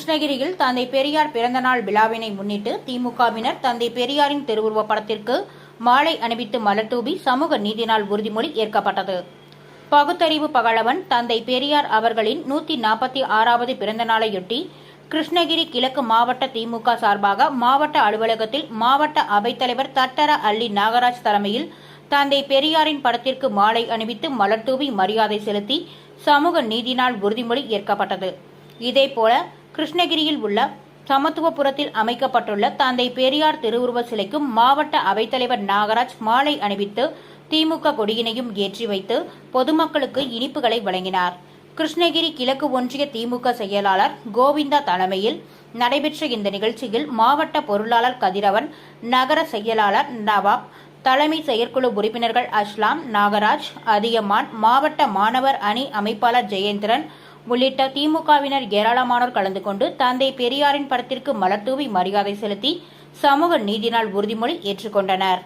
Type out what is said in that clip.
கிருஷ்ணகிரியில் தந்தை பெரியார் பிறந்தநாள் விழாவினை முன்னிட்டு திமுகவினர் தந்தை பெரியாரின் திருவுருவப் படத்திற்கு மாலை அணிவித்து மலர்தூவி சமூக நீதி நாள் உறுதிமொழி ஏற்கப்பட்டது. பகுத்தறிவு பகலவன் தந்தை பெரியார் அவர்களின் நூத்தி நாற்பத்தி ஆறாவது பிறந்த நாளையொட்டி கிருஷ்ணகிரி கிழக்கு மாவட்ட திமுக சார்பாக மாவட்ட அலுவலகத்தில் மாவட்ட அவைத்தலைவர் தட்டர அள்ளி நாகராஜ் தலைமையில் தந்தை பெரியாரின் படத்திற்கு மாலை அணிவித்து மலர்தூவி மரியாதை செலுத்தி சமூக நீதி நாள் உறுதிமொழி ஏற்கப்பட்டது. இதேபோல கிருஷ்ணகிரியில் உள்ள சமத்துவபுரத்தில் அமைக்கப்பட்டுள்ள தந்தை பெரியார் திருவுருவ சிலைக்கும் மாவட்ட அவைத்தலைவர் நாகராஜ் மாலை அணிவித்து திமுக கொடியினையும் ஏற்றி வைத்து பொதுமக்களுக்கு இனிப்புகளை வழங்கினார். கிருஷ்ணகிரி கிழக்கு ஒன்றிய திமுக செயலாளர் கோவிந்தா தலைமையில் நடைபெற்ற இந்த நிகழ்ச்சியில் மாவட்ட பொருளாளர் கதிரவன் நகர செயலாளர் நவாப் தலைமை செயற்குழு உறுப்பினர்கள் அஸ்லாம் நாகராஜ் அதியமான் மாவட்ட மாணவர் அணி அமைப்பாளர் ஜெயேந்திரன் உள்ளிட்ட திமுகவினர் ஏராளமானோர் கலந்து கொண்டு தந்தை பெரியாரின் படத்திற்கு மலர்தூவி மரியாதை செலுத்தி சமூக நீதி நாள் உறுதிமொழி ஏற்றுக்கொண்டனர்.